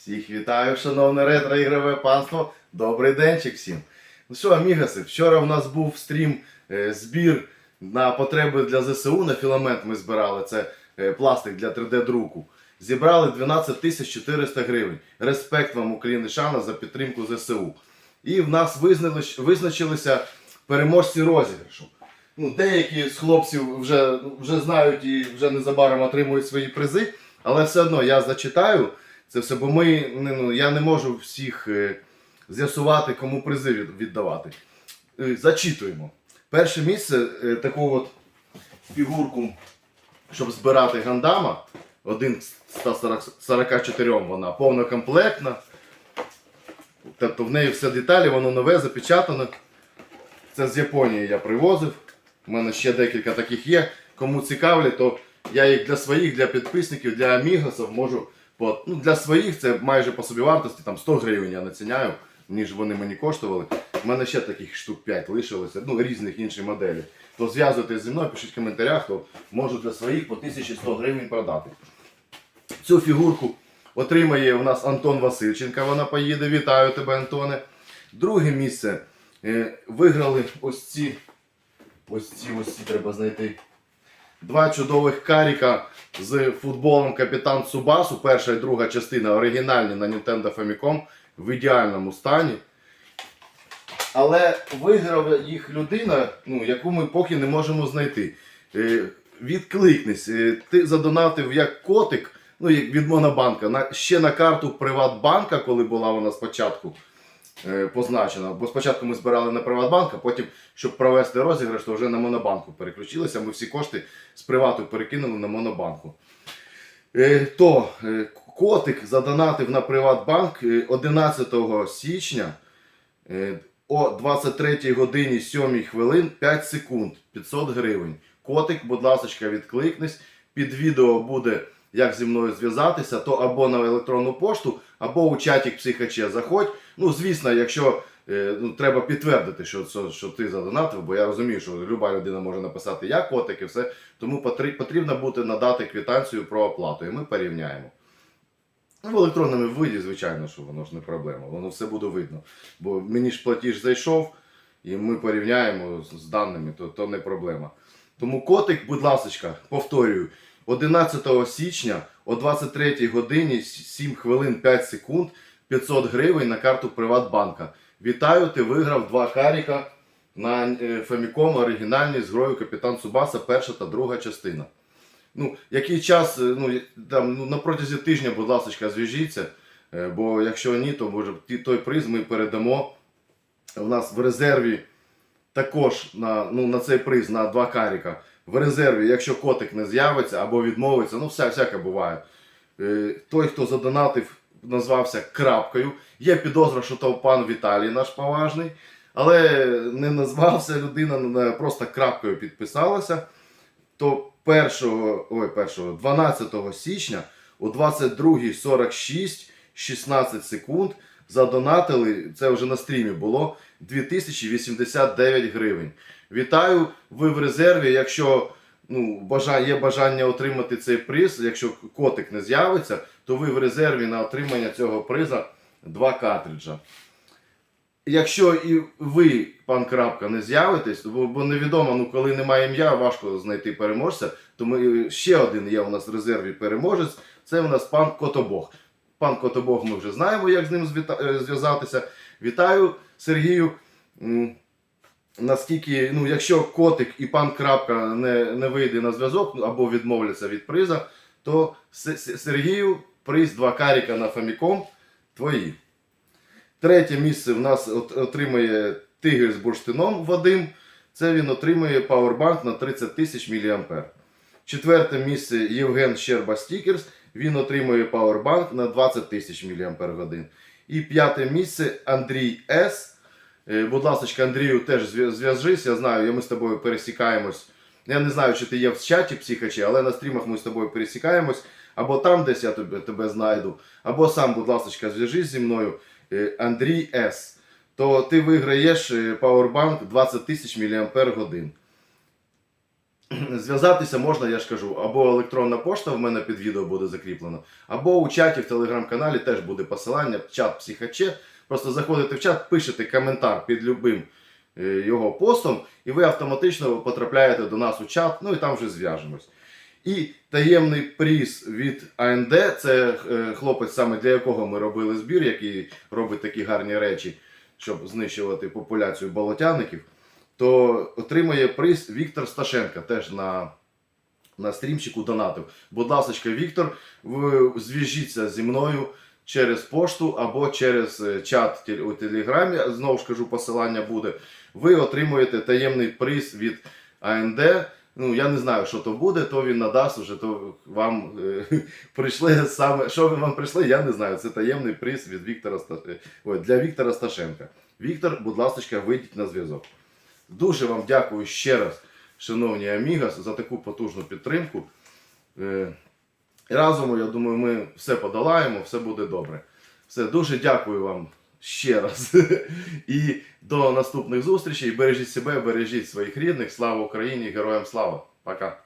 Всіх вітаю, шановне ретро-ігрове панство. Добрий денчик всім. Ну що, амігаси, вчора в нас був стрім е, збір на потреби для ЗСУ. На філамент ми збирали. Це е, пластик для 3D-друку. Зібрали 12 тисяч 400 гривень. Респект вам, Україна Шана, за підтримку ЗСУ. І в нас визначилися переможці розіграшу. Ну, деякі з хлопців вже, вже знають і вже незабаром отримують свої призи, але все одно я зачитаю це все, бо ми, ну, я не можу всіх е, з'ясувати, кому призи віддавати. Е, зачитуємо. Перше місце е, таку от фігурку, щоб збирати гандама. Один з 144 вона повнокомплектна. Тобто в неї все деталі, воно нове, запечатане. Це з Японії я привозив. У мене ще декілька таких є. Кому цікавлять, то я їх для своїх, для підписників, для амігосів можу. По, ну, для своїх це майже по собівартості, там 100 гривень я націняю, ніж вони мені коштували. У мене ще таких штук 5 лишилося, ну різних інших моделей. То зв'язуйтесь зі мною, пишіть в коментарях, то можу для своїх по 1100 гривень продати. Цю фігурку отримає у нас Антон Васильченка. Вона поїде. Вітаю тебе, Антоне. Друге місце е, виграли ось ці. Ось ці, ось ці треба знайти. Два чудових каріка з футболом Капітан Цубасу. Перша і друга частина оригінальні на Nintendo Famicom в ідеальному стані. Але виграв їх людина, ну, яку ми поки не можемо знайти. Е, відкликнись, е, ти задонатив як котик, ну як від Монобанка, на, ще на карту Приватбанка, коли була вона спочатку е, позначена. Бо спочатку ми збирали на Приватбанк, а потім, щоб провести розіграш, то вже на Монобанку переключилися. Ми всі кошти з привату перекинули на Монобанку. Е, то е, котик задонатив на Приватбанк е, 11 січня о 23 годині 7 хвилин 5 секунд 500 гривень. Котик, будь ласка, відкликнись. Під відео буде як зі мною зв'язатися, то або на електронну пошту, або у чаті психаче заходь. Ну, звісно, якщо е, ну, треба підтвердити, що, що, що ти задонатив, бо я розумію, що люба людина може написати я котик і все. Тому потр- потрібно буде надати квитанцію про оплату, і ми порівняємо. Ну, в електронному виді, звичайно, що воно ж не проблема, воно все буде видно. Бо мені ж платіж зайшов, і ми порівняємо з даними, то, то не проблема. Тому котик, будь ласка, повторюю, 11 січня о 23 годині 7 хвилин 5 секунд 500 гривень на карту Приватбанка. Вітаю, ти виграв два каріка на е, Famicom оригінальні з грою Капітан Цубаса, перша та друга частина. Ну, який час, е, ну, там, ну, на протязі тижня, будь ласка, зв'яжіться, е, бо якщо ні, то може той приз ми передамо. У нас в резерві також на, ну, на цей приз на два каріка. В резерві, якщо котик не з'явиться або відмовиться, ну вся, всяке буває. Е, той, хто задонатив, назвався крапкою. Є підозра, що то пан Віталій наш поважний, але не назвався людина, просто крапкою підписалася. То 1, ой, 1, 12 січня о 22.46 16 секунд задонатили, це вже на стрімі було, 2089 гривень. Вітаю, ви в резерві. Якщо ну, бажа- є бажання отримати цей приз, якщо котик не з'явиться, то ви в резерві на отримання цього приза два картриджа. Якщо і ви, пан Крапка, не з'явитесь, бо невідомо, ну коли немає ім'я, важко знайти переможця. То ми ще один є у нас в резерві переможець. Це у нас пан Котобог. Пан Котобог, ми вже знаємо, як з ним е, зв'язатися. Вітаю, Сергію. Наскільки, ну, якщо котик і пан Крапка не, не вийде на зв'язок ну, або відмовляться від приза, то Сергію приз два каріка на Famicom твої. Третє місце в нас от- отримує Тигр з бурштином Вадим. Це він отримує пауербанк на 30 тисяч мА. Четверте місце Євген Щерба Стікерс. Він отримує пауербанк на 20 тисяч мАч. І п'яте місце Андрій С. Е, Будь ласка, Андрію, теж зв'я- зв'яжись. Я знаю, ми з тобою пересікаємось. Я не знаю, чи ти є в чаті психачі, але на стрімах ми з тобою пересікаємось. Або там десь я тебе, тебе знайду, або сам, будь ласка, зв'яжись зі мною. Е, Андрій С. То ти виграєш е, Powerbank 20 тисяч мАч. Зв'язатися можна, я ж кажу, або електронна пошта в мене під відео буде закріплено, або у чаті в телеграм-каналі теж буде посилання, чат психаче. Просто заходите в чат, пишете коментар під любим е, його постом, і ви автоматично потрапляєте до нас у чат, ну і там вже зв'яжемось. І таємний приз від АНД, це е, хлопець, саме для якого ми робили збір, який робить такі гарні речі, щоб знищувати популяцію болотяників, то отримає приз Віктор Сташенко, теж на, на стрімчику донатив. Будь ласка, Віктор, зв'яжіться зі мною через пошту або через е, чат у Телеграмі. Знову ж кажу, посилання буде. Ви отримуєте таємний приз від АНД. Ну, я не знаю, що то буде, то він надасть уже, то вам е, прийшли саме. Що вам прийшли, я не знаю. Це таємний приз від Віктора Ста- ой, для Віктора Сташенка. Віктор, будь ласка, вийдіть на зв'язок. Дуже вам дякую ще раз, шановні Амігас, за таку потужну підтримку. Е, Разом, я думаю, ми все подолаємо, все буде добре. Все, дуже дякую вам ще раз. І до наступних зустрічей. Бережіть себе, бережіть своїх рідних. Слава Україні! Героям слава! Пока!